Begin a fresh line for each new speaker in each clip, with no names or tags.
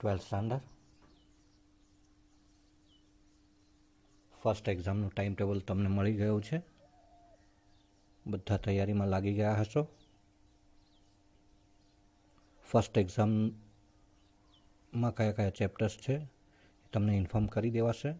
Twelfth standard first એક્ઝામનું time table તમને મળી ગયું છે. બધા તૈયારીમાં લાગી ગયા હશો. ફર્સ્ટ એક્ઝામમાં કયા કયા ચેપ્ટર્સ છે તમને ઇન્ફોર્મ કરી દેવાશે.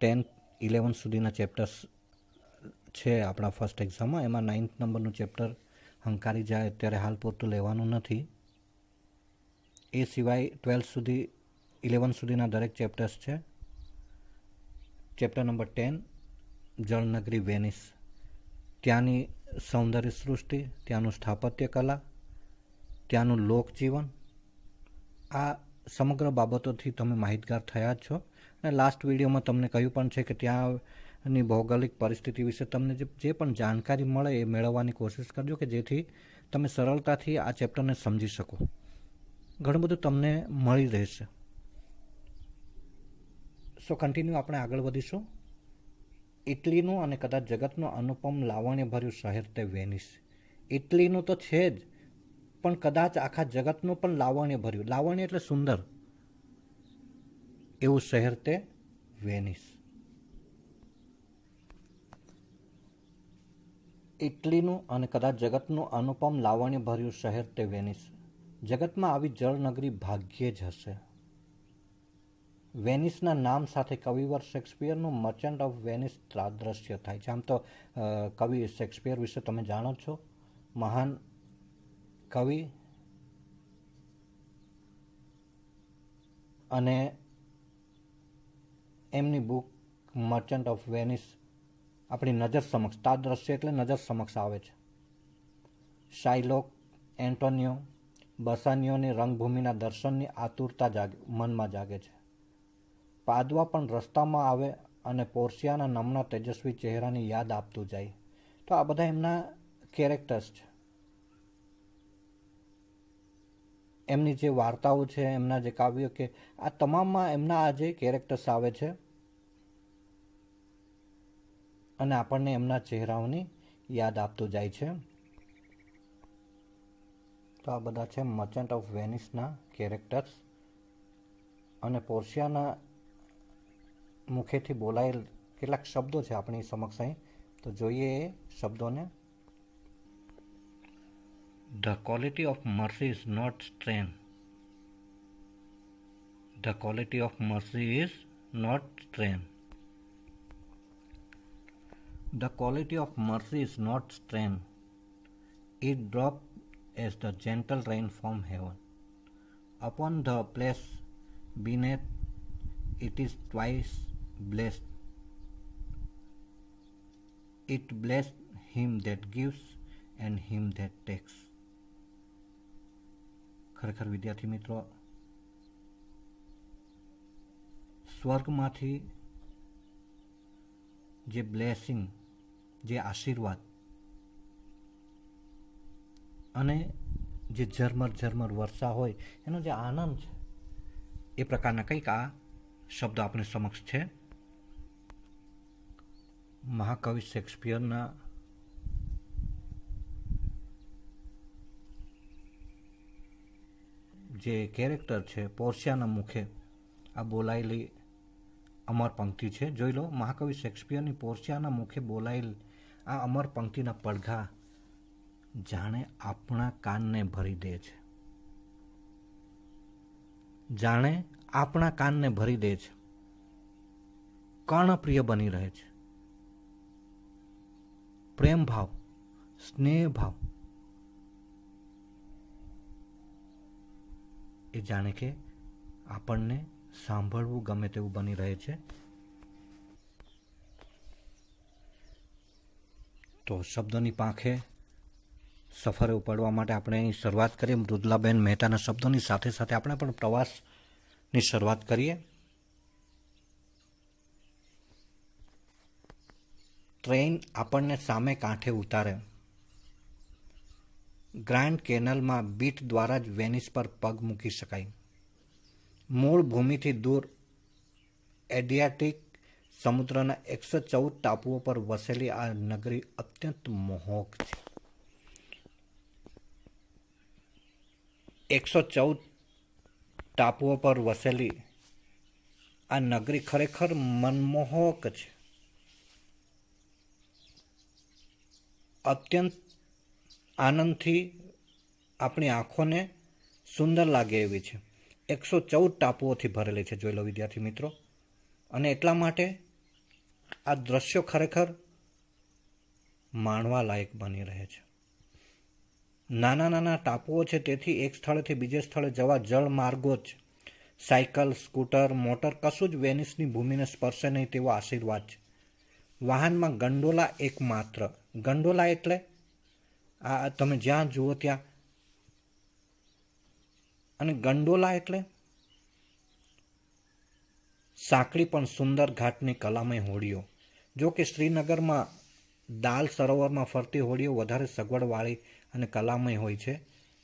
ટેન્થ ઇલેવન સુધીના ચેપ્ટર્સ છે આપણા ફર્સ્ટ એક્ઝામમાં એમાં નાઇન્થ નંબરનું ચેપ્ટર હંકારી જાય, અત્યારે હાલ પૂરતું લેવાનું નથી. એ સિવાય ટ્વેલ્થ સુધી, ઇલેવન સુધીના દરેક ચેપ્ટર્સ છે. ચેપ્ટર નંબર ટેન, જળનગરી વેનિસ. ત્યાંની સૌંદર્ય સૃષ્ટિ, ત્યાંનું સ્થાપત્ય કલા, ત્યાંનું લોકજીવન. આ સમગ્ર બાબતોથી તમે માહિતગાર થયા જ છો. અને લાસ્ટ વિડીયોમાં તમને કહ્યું પણ છે કે ત્યાંની ભૌગોલિક પરિસ્થિતિ વિશે તમને જે પણ જાણકારી મળે એ મેળવવાની કોશિશ કરજો કે જેથી તમે સરળતાથી આ ચેપ્ટરને સમજી શકો. ઘણું બધું તમને મળી રહેશે. સો કન્ટિન્યુ આપણે આગળ વધીશું. ઇટલીનું અને કદાચ જગતનું અનુપમ લાવણ્યભર્યું શહેર તે વેનિસ. ઇટલીનું તો છે જ, પણ કદાચ આખા જગતનું પણ લાવણ્ય ભર્યું લાવણ્ય એટલે સુંદર. એવું શહેર તે વેનિસ. ઇટલીનું અને કદાચ જગતનું અનુપમ લાવણ્ય ભર્યું શહેર તે વેનિસ. જગતમાં આવી જળનગરી ભાગ્યે જ હશે. વેનિસના નામ સાથે કવિવર શેક્સપિયરનું મર્ચન્ટ ઓફ વેનિસ દ્રશ્ય થાય છે. આમ તો કવિ શેક્સપિયર વિશે તમે જાણો છો. મહાન કવિ અને એમની બુક મર્ચન્ટ ઓફ વેનિસ આપણી નજર સમક્ષ દ્રશ્ય એટલે નજર સમક્ષ આવે છે. શાઇલોક એન્ટોનિયો બસાનિયોની રંગભૂમિના દર્શનની આતુરતા જાગે, મનમાં જાગે છે. પાદવા પણ રસ્તામાં આવે અને પોર્સિયાના નમના તેજસ્વી ચહેરાની યાદ આપતું જાય. તો આ બધા એમના કેરેક્ટર્સ છે. એમની જે વાર્તાઓ છે, એમના જે કાવ્યો કે આ તમામમાં એમના આ જે કેરેક્ટર્સ આવે છે અને આપણને એમના ચહેરાઓની યાદ આપતું જાય છે. તો આ બધા છે મર્ચન્ટ ઓફ વેનિસના કેરેક્ટર્સ અને પોર્શિયાના મુખેથી બોલાયેલ કેટલાક શબ્દો છે આપણી સમક્ષ અહીં. તો જોઈએ એ શબ્દોને. The quality of mercy is not strain the quality of mercy is not strain the quality of mercy is not strain it drop as the gentle rain from heaven. Upon the place beneath it is twice blessed. It blessed him that gives and him that takes. ખરેખર વિદ્યાર્થી મિત્રો સ્વર્ગમાંથી જે blessing જે આશીર્વાદ અને જે ઝરમર ઝરમર વર્ષા હોય, એનો જે આનંદ છે, એ પ્રકારના કંઈક આ શબ્દો આપણી સમક્ષ છે. મહાકવિ શેક્સપિયરના જે કેરેક્ટર છે પોર્શિયાના મુખે આ બોલાયેલી અમર પંક્તિ છે. જોઈ લો, મહાકવિ શેક્સપિયરની પોર્શિયાના મુખે બોલાયેલ આ અમર પંક્તિના પડઘા જાણે આપણા કાનને ભરી દે છે. જાણે આપણા કાનને ભરી દે છે. કર્ણપ્રિય બની રહે છે. પ્રેમ ભાવ સ્નેહ ભાવ એ જાણે કે આપણને સાંભળવું ગમે તેવું બની રહે છે. તો શબ્દોની પાંખે સફરે ઉપાડવા માટે આપણે અહીં શરૂઆત કરીએ. મૃદુલાબેન મહેતાના શબ્દોની સાથે સાથે આપણે પણ પ્રવાસની શરૂઆત કરીએ. ટ્રેન આપણને સામે કાંઠે ઉતારે. ગ્રાન્ડ કેનલમાં બીટ દ્વારા જ વેનિસ પર પગ મૂકી શકાય. મૂળ ભૂમિથી દૂર એડિયાટિક સમુદ્રના એકસો ચૌદ ટાપુઓ પર વસેલી આ નગરી અત્યંત મોહક છે. એકસો ચૌદ ટાપુઓ પર વસેલી. આ નગરી ખરેખર મનમોહક છે. અત્યંત આનંદથી આપણી આંખોને સુંદર લાગે એવી છે. એકસો ચૌદ ટાપુઓથી ભરેલી છે, જોઈ લો વિદ્યાર્થી મિત્રો. અને એટલા માટે આ દ્રશ્યો ખરેખર માણવા લાયક બની રહે છે. નાના નાના ટાપુઓ છે, તેથી એક સ્થળેથી બીજે સ્થળે જવા જળ માર્ગો જ. સાયકલ, સ્કૂટર, મોટર કશું જ વેનિસની ભૂમિને સ્પર્શે નહીં તેવો આશીર્વાદ છે. વાહનમાં ગંડોલા એકમાત્ર. ગંડોલા એટલે? આ તમે જ્યાં જુઓ ત્યાં. અને ગંડોલા એટલે? સાંકડી પણ સુંદર ઘાટની કલામય હોડીઓ. જો કે શ્રીનગરમાં દાલ સરોવરમાં ફરતી હોડીઓ વધારે સગવડવાળી અને કલામય હોય છે.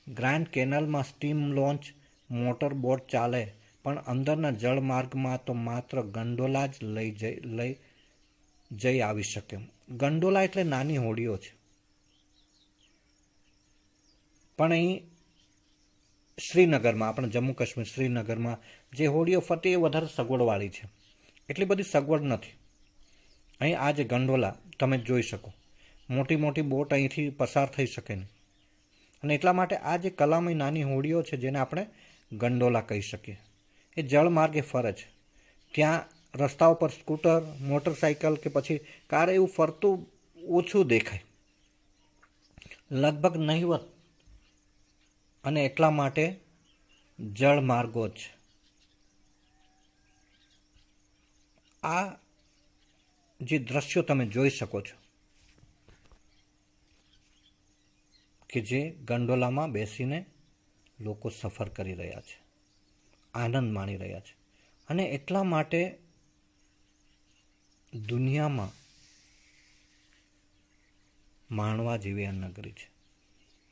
ગ્રાન્ડ કેનલમાં સ્ટીમ લોન્ચ, મોટર બોટ ચાલે, પણ અંદરના જળમાર્ગમાં તો માત્ર ગંડોલા જ લઈ જઈ લઈ જઈ આવી શકે. ગંડોલા એટલે નાની હોડીઓ છે. પણ અહીં શ્રીનગરમાં, આપણે જમ્મુ કાશ્મીર શ્રીનગરમાં જે હોડીઓ ફરતી એ વધારે સગવડવાળી છે. એટલી બધી સગવડ નથી. અહીં આ જે ગંડોલા તમે જોઈ શકો. મોટી મોટી બોટ અહીંથી પસાર થઈ શકે નહીં. અને એટલા માટે આ જે કલામય નાની હોડીઓ છે જેને આપણે ગંડોલા કહી શકીએ. એ જળમાર્ગે ફરે છે. ત્યાં રસ્તાઓ પર સ્કૂટર મોટરસાયકલ કે પછી કાર એવું ફરતું ઓછું દેખાય. લગભગ નહીવત. અને એટલા માટે જળમાર્ગો જ આ જે દ્રશ્યો તમે જોઈ શકો છો, કે જે ગંડોલામાં બેસીને લોકો સફર કરી રહ્યા છે, આનંદ માણી રહ્યા છે. અને એટલા માટે દુનિયામાં માણવા જેવી આ નગરી છે.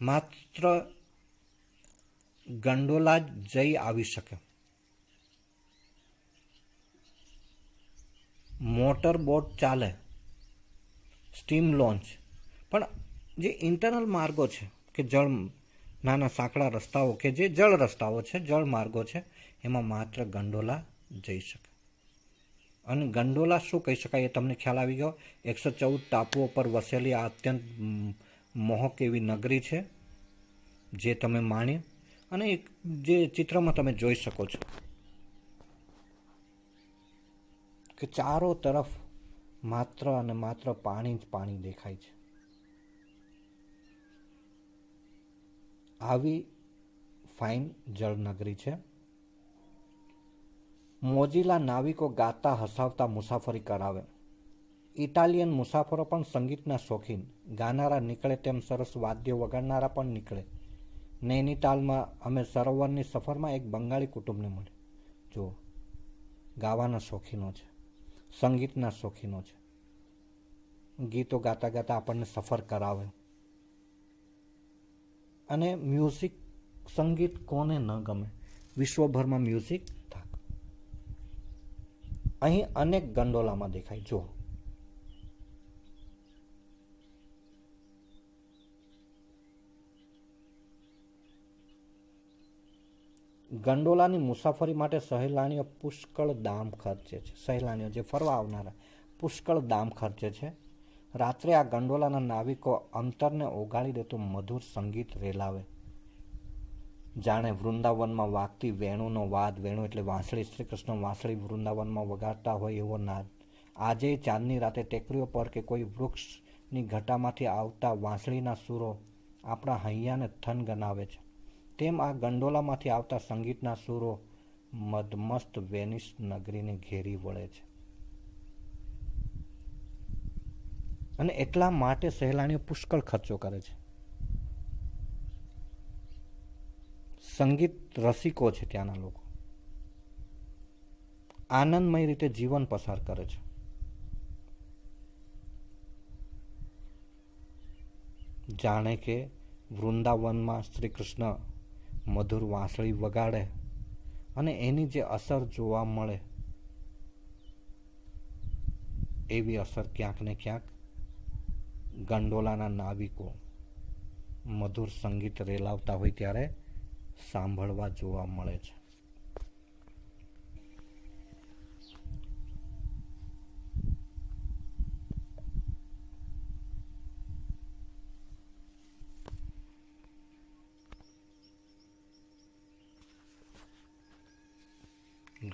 માત્ર ગંડોલા જ જઈ આવી શકે. મોટર બોટ ચાલે, સ્ટીમ લોન્ચ. પણ જે ઇન્ટરનલ માર્ગો છે, કે જળ નાના સાંકડા રસ્તાઓ, કે જે જળ રસ્તાઓ છે, જળ માર્ગો છે, એમાં માત્ર ગંડોલા જઈ શકે. અને ગંડોલા શું કહી શકાય એ તમને ખ્યાલ આવી ગયો? એકસો ચૌદ ટાપુઓ પર વસેલી આ અત્યંત મોહક એવી નગરી છે, જે તમે માણી. અને એક જે ચિત્રમાં તમે જોઈ શકો છો. કે ચારો તરફ માત્ર અને માત્ર પાણી જ પાણી દેખાય છે. આવી ફાઇન જળનગરી છે. મોજીલા નાવિકો ગાતા હસાવતા મુસાફરી કરાવે. ઇટાલિયન મુસાફરો પણ સંગીતના શોખીન. ગાનારા નીકળે તેમ સરસ વાદ્યો વગાડનારા પણ નીકળે. નૈનીતાલમાં અમે સરોવરની સફરમાં એક બંગાળી કુટુંબને મળ્યું. જો ગાવાના શોખીનો છે. સંગીતના શોખીનો છે. ગીતો ગાતા ગાતા આપણને સફર કરાવે. અને મ્યુઝિક, સંગીત કોને ન ગમે? વિશ્વભરમાં મ્યુઝિક થાક. અહીં અનેક ગંડોલામાં દેખાય. જો ગંડોલાની મુસાફરી માટે સહેલાણીઓ પુષ્કળ દામ ખર્ચે છે. સહેલાણીઓ જે ફરવા આવનારા પુષ્કળ દામ ખર્ચે છે. રાત્રે આ ગંડોલાના નાવિકો અંતરને ઓગાળી દેતું મધુર સંગીત રેલાવે. જાણે વૃંદાવનમાં વાગતી વેણુનો વાદ, વેણુ એટલે વાંસળી શ્રી કૃષ્ણ વાંસળી વૃંદાવનમાં વગાડતા હોય એવો નાદ. આજે ચાંદની રાતે ટેકરીઓ પર કે કોઈ વૃક્ષની ઘટામાંથી આવતા વાંસળીના સૂરો આપણા હૈયાને થન ગણાવે છે. તેમ આ ગંડોલામાંથી આવતા સંગીતના સૂરો મદમસ્ત વેનિસ નગરીને ઘેરી વળે છે. અને એટલા માટે સહેલાણીઓ પુષ્કળ ખર્ચો કરે છે. સંગીત રસિકો છે ત્યાંના લોકો. આનંદમય રીતે જીવન પસાર કરે છે. જાણે કે વૃંદાવનમાં શ્રી કૃષ્ણ મધુર વાંસળી વગાડે અને એની જે અસર જોવા મળે, એવી અસર ક્યાંક ને ક્યાંક ગંડોલાના નાવિકો મધુર સંગીત રેલાવતા હોય ત્યારે સાંભળવા જોવા મળે છે.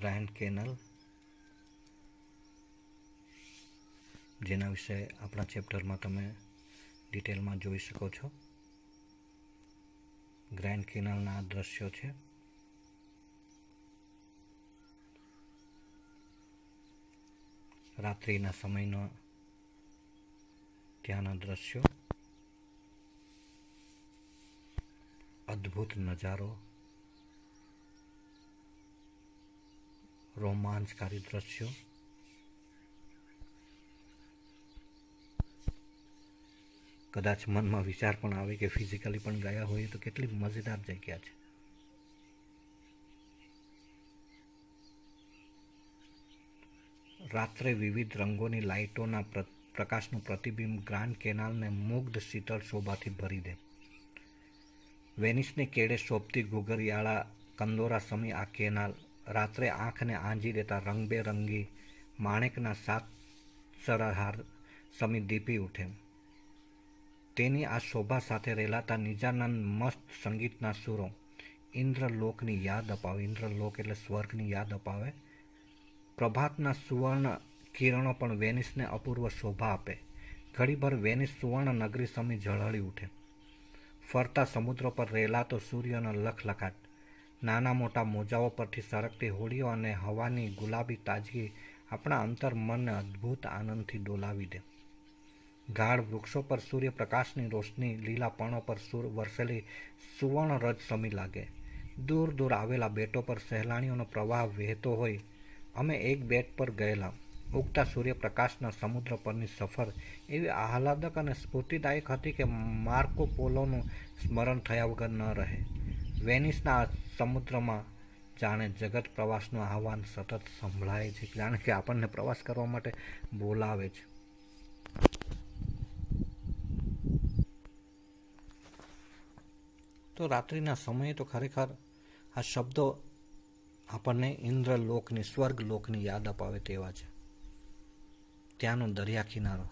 ગ્રાન્ડ કેનલ જેના વિશે આપણા ચેપ્ટરમાં તમે ડિટેલમાં જોઈ શકો છો. ગ્રાન્ડ કેનલના દ્રશ્યો છે. રાત્રિના સમયનો ત્યાંના દ્રશ્યો. અદ્ભુત નજારો. રોમાંચકારી દ્રશ્યો કદાચ મનમાં વિચાર પણ આવે કે ફિઝિકલી પણ ગયા હોઈએ તો કેટલી મજેદાર જગ્યા છે રાત્રે વિવિધ રંગોની લાઇટોના પ્રકાશનું પ્રતિબિંબ ગ્રાન્ડ કેનાલને મુગ્ધ શીતળ શોભાથી ભરી દે વેનિસને કેડે શોભતી ઘૂઘરિયાળા કંદોરા સમી આ કેનાલ રાત્રે આંખને આંજી દેતા રંગબેરંગી માણેકના સાત સરહાર સમી દીપી ઉઠે. તેની આ શોભા સાથે રેલાતા નિજાનંદ મસ્ત સંગીતના સુરો. ઇન્દ્રલોકની યાદ અપાવે. ઇન્દ્રલોક એટલે સ્વર્ગની યાદ અપાવે. પ્રભાતના સુવર્ણ કિરણો પણ વેનિસને અપૂર્વ શોભા આપે. ઘડીભર વેનિસ સુવર્ણ નગરી સમી ઝળહળી ઉઠે. ફરતા સમુદ્ર પર રેલાતો સૂર્યનો લખલખાટ. નાના મોટા મોજાઓ પરથી સરકતી હોડીઓ અને હવાની ગુલાબી તાજગી આપણા અંતર મનને અદ્ભુત આનંદથી ડોલાવી દે. ગાઢ વૃક્ષો પર સૂર્યપ્રકાશની રોશની, લીલા પર્ણો પર સૂર વરસેલી સુવર્ણ રજ સમી લાગે. દૂર દૂર આવેલા બેટો પર સહેલાણીઓનો પ્રવાહ વહેતો હોય. અમે એક બેટ પર ગયેલા. ઉગતા સૂર્યપ્રકાશના સમુદ્ર પરની સફર એવી આહલાદક અને સ્ફૂર્તિદાયક હતી કે માર્કો પોલોનું સ્મરણ થયા વગર ન રહે. વેનિસના સમુદ્રમાં જાણે જગત પ્રવાસનું આહવાન સતત સંભળાય છે, જાણે કે આપણને પ્રવાસ કરવા માટે બોલાવે છે. તો રાત્રિના સમયે તો ખરેખર આ શબ્દો આપણને ઇન્દ્રલોકની સ્વર્ગ લોકની યાદ અપાવે તેવા છે. ત્યાંનો દરિયા કિનારો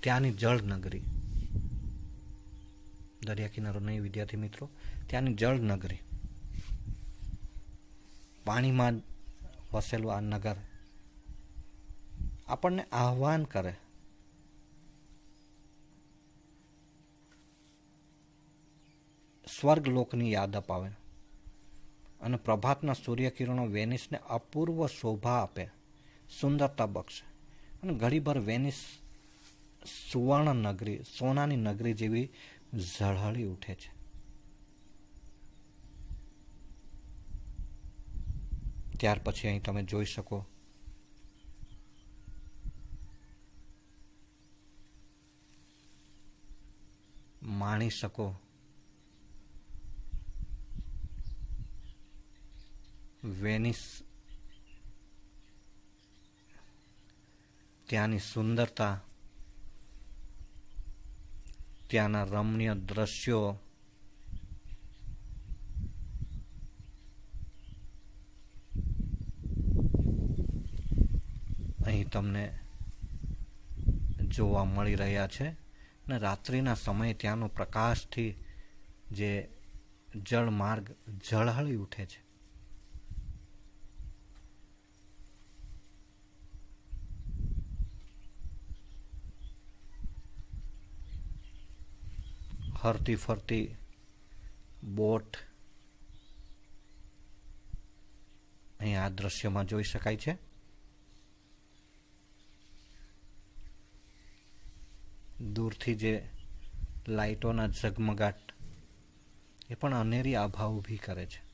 ત્યાંની જળ નગરી દરિયા કિનારો વિદ્યાર્થી મિત્રો ત્યાંની જળ નગરી. પાણીમાં વસેલું આ નગર આપણને આહવાન કરે. સ્વર્ગ લોકની યાદ અપાવે અને પ્રભાતના સૂર્યકિરણો વેનિસને અપૂર્વ શોભા આપે, સુંદરતા બક્ષે. અને ઘડીભર વેનિસ સુવર્ણ નગરી, સોનાની નગરી જેવી ઝળહળી ઉઠે છે. ત્યાર પછી અહીં તમે જોઈ શકો માણી શકો વેનિસ ત્યાંની સુંદરતા ત્યાંના રમણીય દ્રશ્યો. અહીં તમને જોવા મળી રહ્યા છે ને રાત્રિના સમયે ત્યાંનો પ્રકાશથી જે જળમાર્ગ ઝળહળી ઉઠે છે. હરતી ફરતી બોટ અહીં આ દ્રશ્યમાં જોઈ શકાય છે. દૂરથી જે લાઇટોના ઝગમગાટ, એ પણ અનેરી આભા ઊભી કરે છે.